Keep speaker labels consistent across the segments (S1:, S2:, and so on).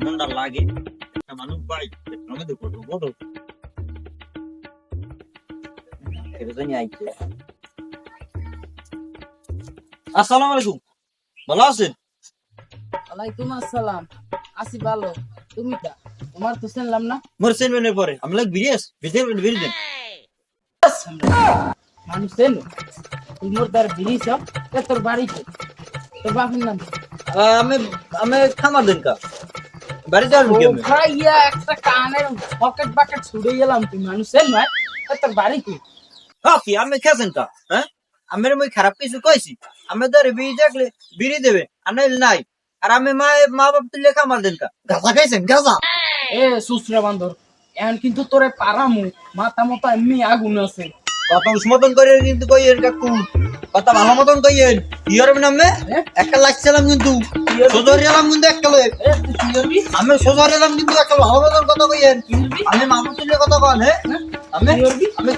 S1: কেমনটা লাগে একটা মানুষ পাই আমাদের ফটো ফটো আসসালামু আলাইকুম। ভালো আছেন?
S2: ওয়ালাইকুম আসসালাম। আসি ভালো। তুমি কা? তোমার তো শুনলাম না।
S1: মোর সেনমেনের পরে। আমি লাগ বিরিয়াস বিরিয়াস বিরিয়াস
S2: মানুষ চেন তুই মোর তার এ তোর বাড়ি কই? তোর বাপের নাম
S1: আমি আমি খামার দেন কা। বাড়িতে আসব কি আমি
S2: ওখানে ইয়া একটা কানের পকেট বাকেট ছুড়ে গেলাম তুই মানুষ চেন ভাই এ তোর বাড়ি কই
S1: হ্যাঁ কি আমি খেয়েছেন কা হ্যাঁ? আমার মই খারাপ কিছু কইছি। আমি তো বিড়ি দেখলে বিড়ি দেবে আর নাইলে নাই। আর আমি মা মা বাপ তুলে খামার দেন কা। গাঁজা খাইছেন গাঁজা?
S2: এ সুসরা বান্দর এখন কিন্তু তোরে পারামু মাথা মতো এমনি আগুন আছে।
S1: কথা উসমতন করে কিন্তু কইয়েন কাকু কথা ভালো মতন কইয়েন ইয়র নামে? একটা লাগছিলাম কিন্তু।
S2: কি
S1: এলাম কিন্তু আমি এলাম কিন্তু ভালো কথা আমি কথা কন হ্যাঁ?
S2: হ্যাঁ?
S1: আমি আমি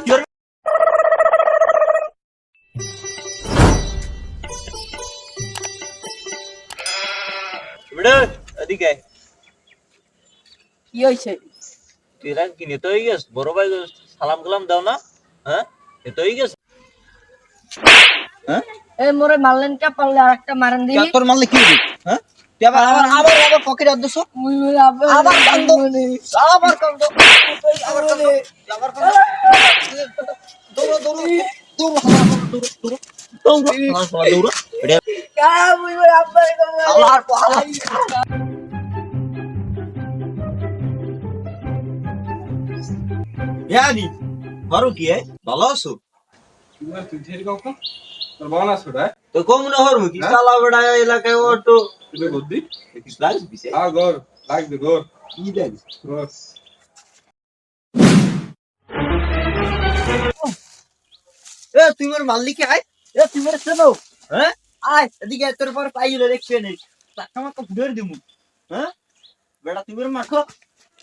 S1: বেটা, এদিকে
S2: কি হয়েছে
S1: তুই রান কি নেতো হয়ে গেছ বড় ভাই সালাম কালাম দাও না হ্যাঁ? হয়ে গেছ হ্যাঁ?
S3: এ মোরে মারলেন কে? পারলে আর একটা মারেন দিই
S1: তোর মারলে কি আবার আবার আবার আবার পকেট আর দিছো
S3: মুই বলে আবার
S1: আবার কান্দো। আবার কান্দো। আবার কান্দো। আবার কান্দো। দৌড়ো দৌড়ো দৌড়ো দৌড়ো। দৌড়ো দৌড়ো হালা হালা দৌড়ো। এটা
S3: কা মুই বলে আবার করব
S1: হালা আর হালা ইয়ানি মারো কি ভালো আছো?
S4: তুই ঠিক কাউকে তোর বাবা না ছোট
S1: তো কম না হরমু কি? সালা বড়া এলাকায় অটো
S4: তুই বুদ্ধি
S1: কি লাগছ বিছে
S4: আ গর লাগবে গর
S1: কি লাগছ
S4: গর
S1: এ তুই মোর মালিক আয় এ তুই মোর চেনো হ্যাঁ আয় এদিকে তোর পর পাইলে দেখছে নেই টাকা মাকা ফুড়ে দিমু হ্যাঁ বেটা তুই মোর মাখো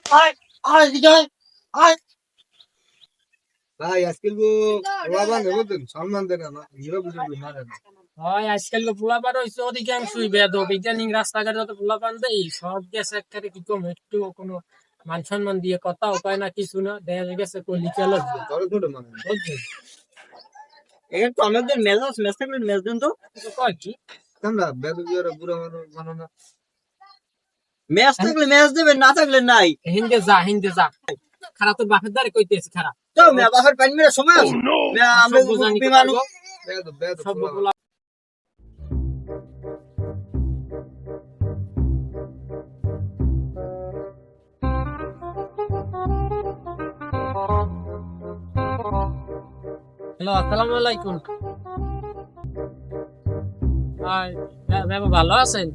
S1: আয় আয় এদিকে আয় আয়
S4: ভাই আজকাল গো বাবা নেব দেন সম্মান দেন না হিরো বুঝে মারে না
S2: হয় আজকাল পোলাপান হইছে অধিকাংশই বেদ বিজ্ঞানিক রাস্তাঘাটে যত পোলাপান দেই সব গেছে কি কম একটু কোনো মান সম্মান দিয়ে কথা উপায় না কিছু না দেখা গেছে কলি চল
S4: ধরে ধরে
S1: এখানে তো আমাদের মেজাজ মেজ থাকলে মেজ দেন তো।
S2: কয় কি?
S4: তোমরা বেদ বিয়ার বুড়া মানুষ মানো না?
S1: ম্যাচ থাকলে ম্যাচ দেবে না থাকলে নাই।
S2: হিন্দে যা হিন্দে যা। খারাপ তোর বাপের দ্বারে কইতেছি খারাপ
S1: তো বাপের পানি মেরে সময় আছে আমরা বিমান
S2: কোথায় হ্যালো, আসসালামু আলাইকুম। হাই ম্যাম, ভালো আছেন?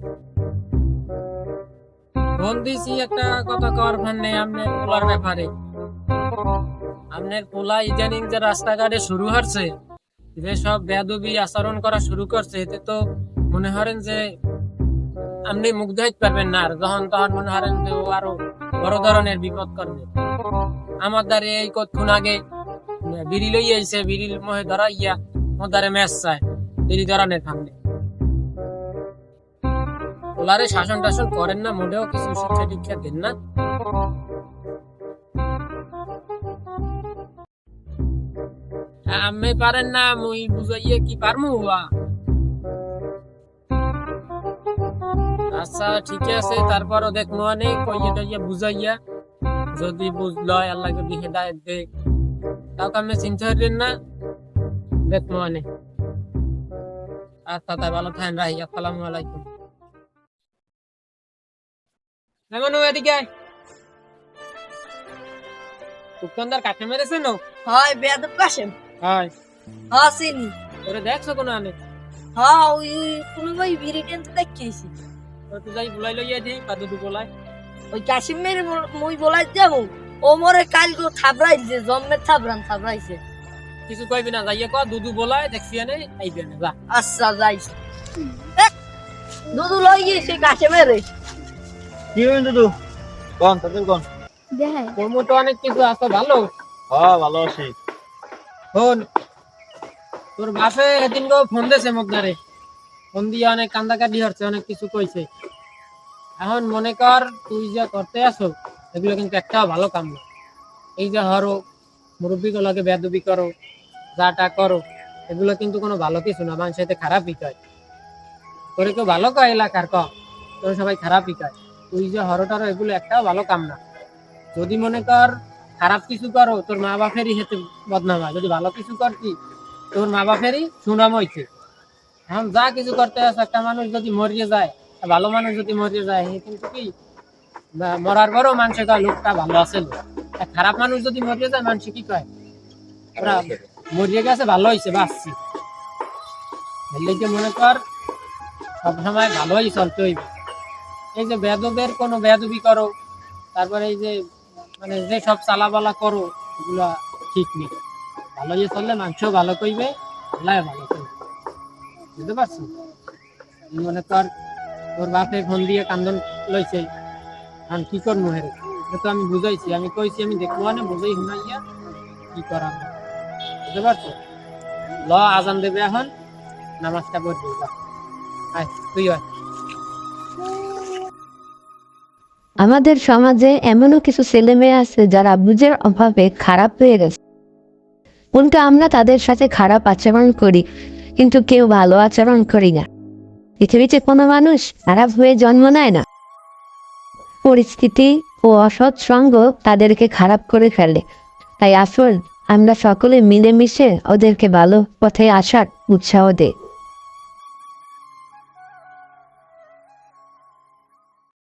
S2: ফোন দিছি, একটা কথা কওয়ার ফান্নে আপনার পোলার ব্যাপারে। আপনার পোলা ইদানিং যে রাস্তাঘাটে শুরু হচ্ছে, যে সব বেদবি আচরণ করা শুরু করছে, এতে তো মনে করেন যে আপনি মুগ্ধ হইতে পারবেন না, আর যখন তখন মনে হরেন যে ও আরও বড় ধরনের বিপদ করবে আমার দ্বারে এই কতক্ষণ আগে বিড়ি লই আইছে বিড়ির মহে ধরা ইয়া মোর দ্বারে ম্যাচ চায়। বিড়ি ধরনের সামনে ওলারে শাসন টাসন করেন না, মোটেও কিছু শিক্ষা টিক্ষা দেন না। আমি পারেন না, মুই বুঝাইয়ে কি পারমু? আচ্ছা ঠিক আছে, তারপরও দেখব অনেক কইয়ে টইয়ে বুঝাইয়া। যদি বুঝলয় আল্লাহ যদি হেদায়ত দে তাও আমি চিন্তা করেন না। দেখব অনেক আচ্ছা তাই ভালো থাকেন রাহি। আসসালামু আলাইকুম। এমন এদিকে। দোকানদার কাটে মেরেছে না?
S3: হয় বেদ কাশেম
S2: হয়।
S3: হ্যাঁ চিনি
S2: তোরে দেখছ কোনো আনে?
S3: হ্যাঁ ওই কোনো ভাই বিড়ি টেনতে দেখিয়েছি।
S2: তো তুই যাই বুলাই লইয়া দিই কাদু দু বলাই।
S3: ওই কাশ্মীর মুই বলাই যাব ও মরে কাল গো থাবড়াইছে জন্মের থাবরান থাবড়াইছে।
S2: কিছু কইবি না যাইয়ে ক দুদু বলাই দেখছি আনে আইবি আনে যা।
S3: আচ্ছা যাইছে দুধু লই গিয়েছে কাশ্মীরে
S1: কি হইন তো কোন তোদের কোন?
S3: দেখাই।
S2: তোর মতো অনেক কিছু আছে ভালো?
S1: হ্যাঁ ভালো আছি।
S2: ফোন তোর বাপে এদিন গো ফোন দেছে মোক দারে ফোন দিয়ে অনেক কান্দা কাটি হচ্ছে অনেক কিছু কইছে। এখন মনে কর তুই যা করতে আসো এগুলো কিন্তু একটাও ভালো কাম না। এই যে হরো, মুরব্বীগুলোকে বেদবি করো, যাটা করো, এগুলো কিন্তু কোনো ভালো কিছু না, মানুষের সাথে খারাপই কয়। তোরে কেউ ভালো কয় এলাকার ক, তোর সবাই খারাপই কয়। তুই যে হরটারো এগুলো একটাও ভালো কাম না। যদি মনে কর খারাপ কিছু করো, তোর মা বাপেরই হেতে বদনাম হয়। যদি ভালো কিছু করতি, তোর মা বাপেরই সুনাম হইছে এখন যা কিছু করতে আছে একটা মানুষ যদি মরিয়ে যায়, ভালো মানুষ যদি মরিয়ে যায় কিন্তু কি মরার পরও মানুষে কয় লোকটা ভালো আছে খারাপ মানুষ যদি মরিয়ে যায়, মানুষ কি কয়? মরিয়ে গেছে, ভালো হয়েছে বাঁচছি মনে কর, সবসময় ভালোই চলতে হইবে। এই যে বেদবের কোনো বেদবি করো, তারপরে এই যে মানে যে সব চালাবালা করো, এগুলা ঠিক নেই। ভালো যে চললে মানুষও ভালো কইবে আল্লাহ ভালো কইবে। বুঝতে পারছ? মনে কর, তোর বাপে ফোন দিয়ে কান্দন লইছে। কি করব তো আমি বুঝাইছি। আমি কইছি, আমি দেখব না বুঝাই শুনাইয়া কি বুঝতে পারছ? ল, আজান দেবে এখন। নামাজটা আয়, তুই
S5: আমাদের সমাজে এমনও কিছু ছেলে মেয়ে আছে যারা বুঝের অভাবে খারাপ হয়ে গেছে। উল্টো আমরা তাদের সাথে খারাপ আচরণ করি, কিন্তু কেউ ভালো আচরণ করি না। পৃথিবীতে কোনো মানুষ খারাপ হয়ে জন্ম নেয় না। পরিস্থিতি ও অসৎ সঙ্গ তাদেরকে খারাপ করে ফেলে। তাই আসুন, আমরা সকলে মিলেমিশে ওদেরকে ভালো পথে আসার উৎসাহ দেই।